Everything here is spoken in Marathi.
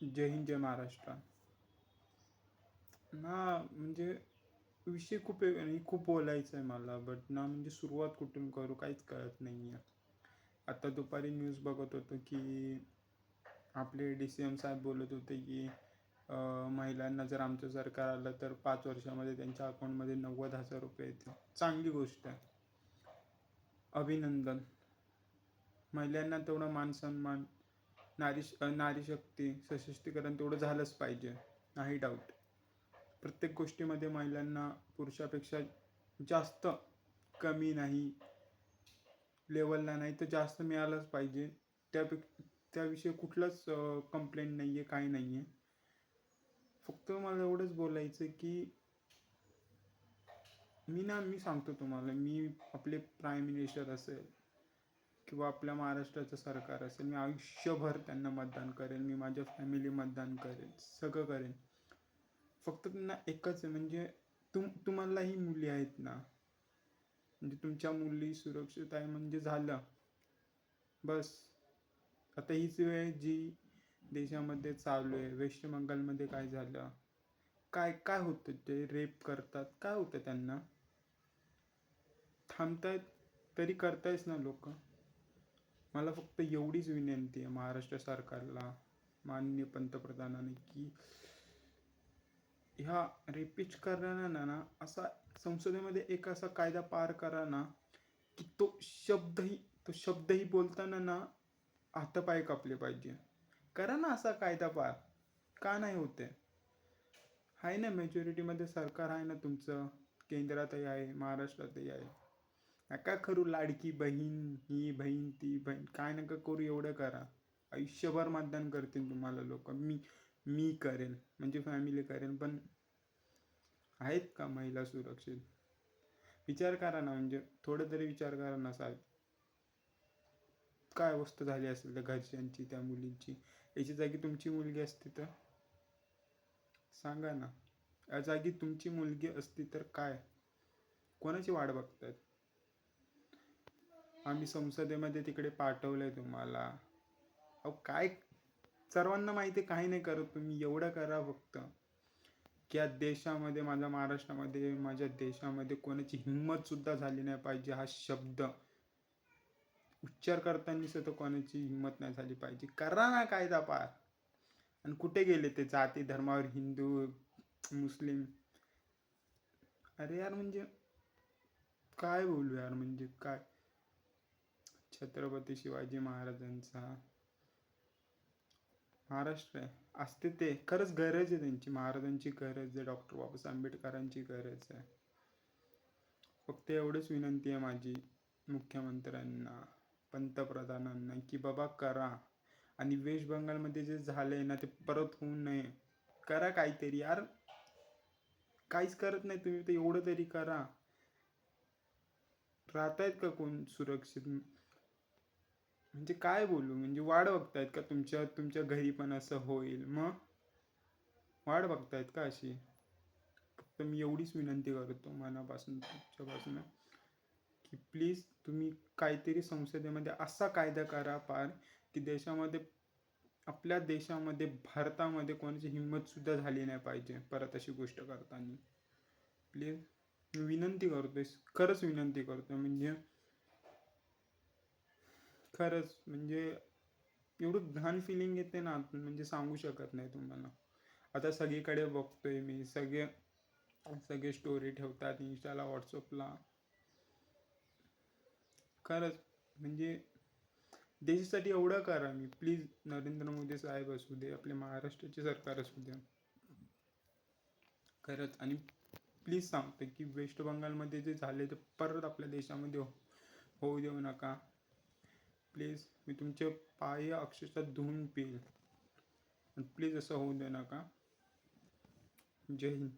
जय हिंद जय महाराष्ट्र. ना म्हणजे विषय खूप खूप बोलायचं आहे मला बट ना म्हणजे सुरुवात कुठून करू काहीच कळत नाही आहे आता दुपारी न्यूज बघत होतो की आपले डी सी एम साहेब बोलत होते की महिलांना जर आमचं सरकार आलं तर पाच वर्षामध्ये त्यांच्या अकाउंटमध्ये नव्वद हजार रुपये येतील. चांगली गोष्ट आहे. अभिनंदन. महिलांना तेवढा मान सन्मान नारी नारी शक्ती सशक्तीकरण तेवढं झालंच पाहिजे नाही डाऊट प्रत्येक गोष्टीमध्ये महिलांना पुरुषापेक्षा जास्त कमी नाही लेवलला नाही तर जास्त मिळालंच पाहिजे. त्यापे त्याविषयी कुठलंच कंप्लेंट नाही आहे काही नाही आहे फक्त मला एवढंच बोलायचं की मी ना मी सांगतो तुम्हाला मी आपले प्राईम मिनिस्टर असेल किंवा आपल्या महाराष्ट्राचं सरकार असेल मी आयुष्यभर त्यांना मतदान करेन मी माझ्या फॅमिली मतदान करेन सगळं करेन. फक्त त्यांना एकच आहे म्हणजे तुम तुम्हालाही मुली आहेत ना म्हणजे तुमच्या मुली सुरक्षित आहे म्हणजे झालं. बस. आता हीच वेळ आहे जी देशामध्ये चालू आहे वेस्ट बंगालमध्ये काय झालं? काय काय होतं ते रेप करतात? काय होतं त्यांना? थांबतायत तरी करतायच ना लोक. मला फक्त एवढीच विनंती आहे महाराष्ट्र सरकारला माननीय पंतप्रधानाने की ह्या रिपीच करणाऱ्यांना ना असा संसदेमध्ये एक असा कायदा पार करा ना की तो शब्दही तो शब्दही बोलताना ना हातपाय कापले पाहिजे. करा ना असा कायदा पार. का नाही होते आहे? ना मेजॉरिटीमध्ये सरकार आहे ना तुमचं. केंद्रातही आहे महाराष्ट्रातही आहे. नका करू लाडकी बहीण ही बहीण ती बहीण. काय नका करू एवढं करा. आयुष्यभर मतदान करतील तुम्हाला लोक. मी मी करेन. म्हणजे फॅमिली करेन. पण आहेत का महिला सुरक्षित? विचार करा ना. म्हणजे थोडं तरी विचार करा ना साहेब. काय अवस्था झाली असेल त्या घरच्यांची त्या मुलींची? याची जागी तुमची मुलगी असती तर? सांगा ना. या जागी तुमची मुलगी असती तर काय? कोणाची वाट बघतात आम्ही संसदेमध्ये तिकडे पाठवलंय तुम्हाला. अहो काय? सर्वांना माहिती आहे काही नाही करत. तुम्ही एवढं करा फक्त. की या देशामध्ये माझ्या महाराष्ट्रामध्ये माझ्या देशामध्ये कोणाची हिंमत सुद्धा झाली नाही पाहिजे हा शब्द. उच्चार करताना सुद्धा कोणाची हिंमत नाही झाली पाहिजे. करा ना कायदा पार. आणि कुठे गेले ते? जाती धर्मावर हिंदू मुस्लिम? अरे यार म्हणजे काय बोलू यार म्हणजे काय? छत्रपती शिवाजी महाराजांचा महाराष्ट्र आहे. असते ते. खरंच गरज आहे त्यांची. महाराजांची गरज आहे. डॉक्टर बाबासाहेब आंबेडकरांची गरज आहे. फक्त एवढंच विनंती आहे माझी मुख्यमंत्र्यांना पंतप्रधानांना की बाबा करा. आणि वेस्ट बंगालमध्ये जे झालंय ना ते परत होऊ नये. करा काहीतरी. यार काहीच करत नाही तुम्ही तर एवढं तरी करा. राहतायत का कोण सुरक्षित? म्हणजे काय बोलू? म्हणजे वाढ बघतायत का तुमच्या तुमच्या घरी पण असं होईल मग? वाढ बघतायत का अशी? फक्त मी एवढीच विनंती करतो मनापासून तुमच्यापासून की प्लीज तुम्ही काहीतरी संसदेमध्ये असा कायदा करा पार की देशामध्ये आपल्या देशामध्ये भारतामध्ये कोणाची हिंमतसुद्धा झाली नाही पाहिजे परत अशी गोष्ट करताना. प्लीज मी विनंती करतोय खरंच विनंती करतोय म्हणजे खरंच म्हणजे एवढं घाण फिलिंग येते ना म्हणजे सांगू शकत नाही तुम्हाला. आता सगळीकडे बघतोय मी सगळे सगळे स्टोरी ठेवतात इंस्टाला व्हॉट्सअपला खरंच म्हणजे देशासाठी एवढं करा मी. प्लीज नरेंद्र मोदी साहेब असू दे आपले महाराष्ट्राचे सरकार असू दे. खरंच आणि प्लीज सांगतो की वेस्ट बंगालमध्ये जे झाले ते परत आपल्या देशामध्ये हो- होऊ देऊ नका. प्लीज मी तुमचे पाय अक्षरशः धुवून पिईल. प्लीज असं होऊ दे नका. जय हिंद.